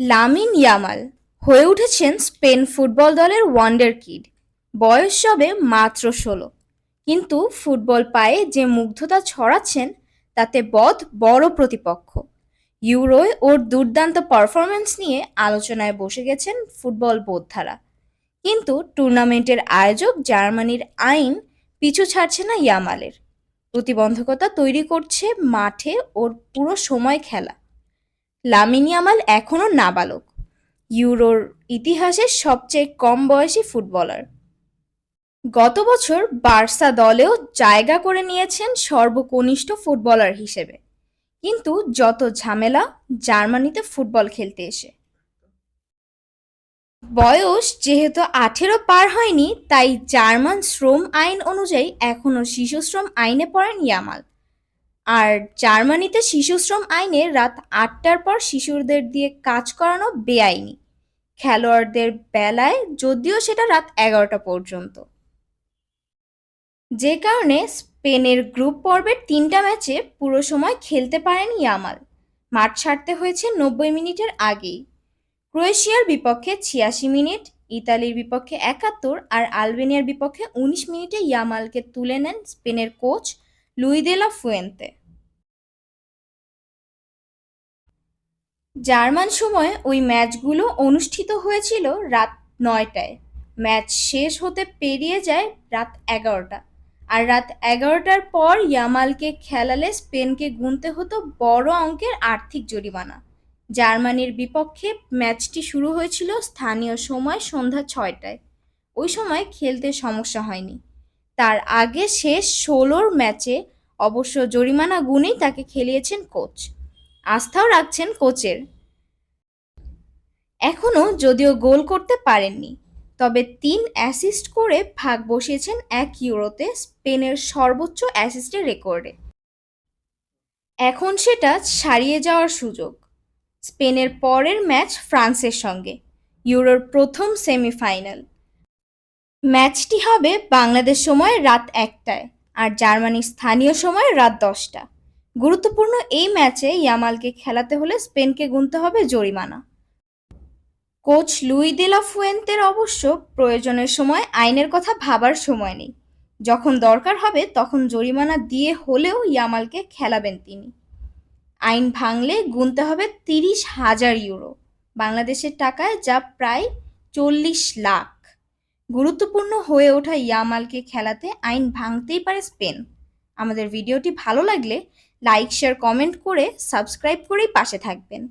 Lamine Yamal হয়ে উঠেছেন Spain football দলের ওয়ান্ডার কিড। বয়স সবে মাত্র ষোলো। কিন্তু ফুটবল পায়ে যে মুগ্ধতা ছড়াচ্ছেন, তাতে বধ বড় প্রতিপক্ষ। ইউরোয় ওর দুর্দান্ত পারফরমেন্স নিয়ে আলোচনায় বসে গেছেন ফুটবল বোদ্ধারা। কিন্তু টুর্নামেন্টের আয়োজক জার্মানির আইন পিছু ছাড়ছে না ইয়ামালের। প্রতিবন্ধকতা তৈরি করছে মাঠে ওর পুরো সময় খেলা। লামিন ইয়ামাল এখনও নাবালক। ইউরোর ইতিহাসের সবচেয়ে কম বয়সী ফুটবলার। গত বছর বার্সা দলেও জায়গা করে নিয়েছেন সর্বকনিষ্ঠ ফুটবলার হিসেবে। কিন্তু যত ঝামেলা জার্মানিতে ফুটবল খেলতে এসে। বয়স যেহেতু আঠেরো পার হয়নি, তাই জার্মান শ্রম আইন অনুযায়ী এখনও শিশুশ্রম আইনে পড়েন ইয়ামাল আর জার্মানিতে শিশুশ্রম আইনে রাত আটটার পর শিশুদের দিয়ে কাজ করানো বেআইনি। খেলোয়াড়দের বেলায় যদিও সেটা রাত এগারোটা পর্যন্ত। যে কারণে স্পেনের গ্রুপ পর্বের তিনটা ম্যাচে পুরো সময় খেলতে পারেন ইয়ামাল। মাঠ ছাড়তে হয়েছে নব্বই মিনিটের আগেই। ক্রোয়েশিয়ার বিপক্ষে ছিয়াশি মিনিট, ইতালির বিপক্ষে একাত্তর আর আলবেনিয়ার বিপক্ষে উনিশ মিনিটে ইয়ামালকে তুলে নেন স্পেনের কোচ লুইদেলা ফুয়েন্তে। জার্মান সময় ওই ম্যাচগুলো অনুষ্ঠিত হয়েছিল রাত নয়টায়। ম্যাচ শেষ হতে পেরিয়ে যায় রাত এগারোটা। আর রাত এগারোটার পর ইয়ামালকে খেলালে স্পেনকে গুনতে হতো বড় অঙ্কের আর্থিক জরিমানা। জার্মানির বিপক্ষে ম্যাচটি শুরু হয়েছিল স্থানীয় সময় সন্ধ্যা ছয়টায়। ওই সময় খেলতে সমস্যা হয়নি। তার আগে শেষ ষোলোর ম্যাচে অবশ্য জরিমানা গুনেই তাকে খেলিয়েছেন কোচ। আস্থাও রাখছেন কোচের। এখনও যদিও গোল করতে পারেননি, তবে তিন অ্যাসিস্ট করে ভাগ বসিয়েছেন এক ইউরোতে স্পেনের সর্বোচ্চ অ্যাসিস্টের রেকর্ডে। এখন সেটা ছাড়িয়ে যাওয়ার সুযোগ, স্পেনের পরের ম্যাচ ফ্রান্সের সঙ্গে, ইউরোর প্রথম সেমিফাইনাল। ম্যাচটি হবে বাংলাদেশ সময় রাত একটায় আর জার্মানির স্থানীয় সময় রাত দশটা। গুরুত্বপূর্ণ এই ম্যাচে ইয়ামালকে খেলাতে হলে স্পেনকে গুনতে হবে জরিমানা। কোচ লুই দেলা ফুয়েন্তের অবশ্য প্রয়োজনের সময় আইনের কথা ভাবার সময় নেই। যখন দরকার হবে তখন জরিমানা দিয়ে হলেও ইয়ামালকে খেলাবেন তিনি। আইন ভাঙলে গুনতে হবে তিরিশ হাজার ইউরো, বাংলাদেশের টাকায় যা প্রায় চল্লিশ লাখ। গুরুত্বপূর্ণ হয়ে ওঠা ইয়ামালকে খেলাতে আইন ভাঙতেই পারে স্পেন। আমাদের ভিডিওটি ভালো লাগলে লাইক শেয়ার কমেন্ট করে সাবস্ক্রাইব করেই পাশে থাকবেন।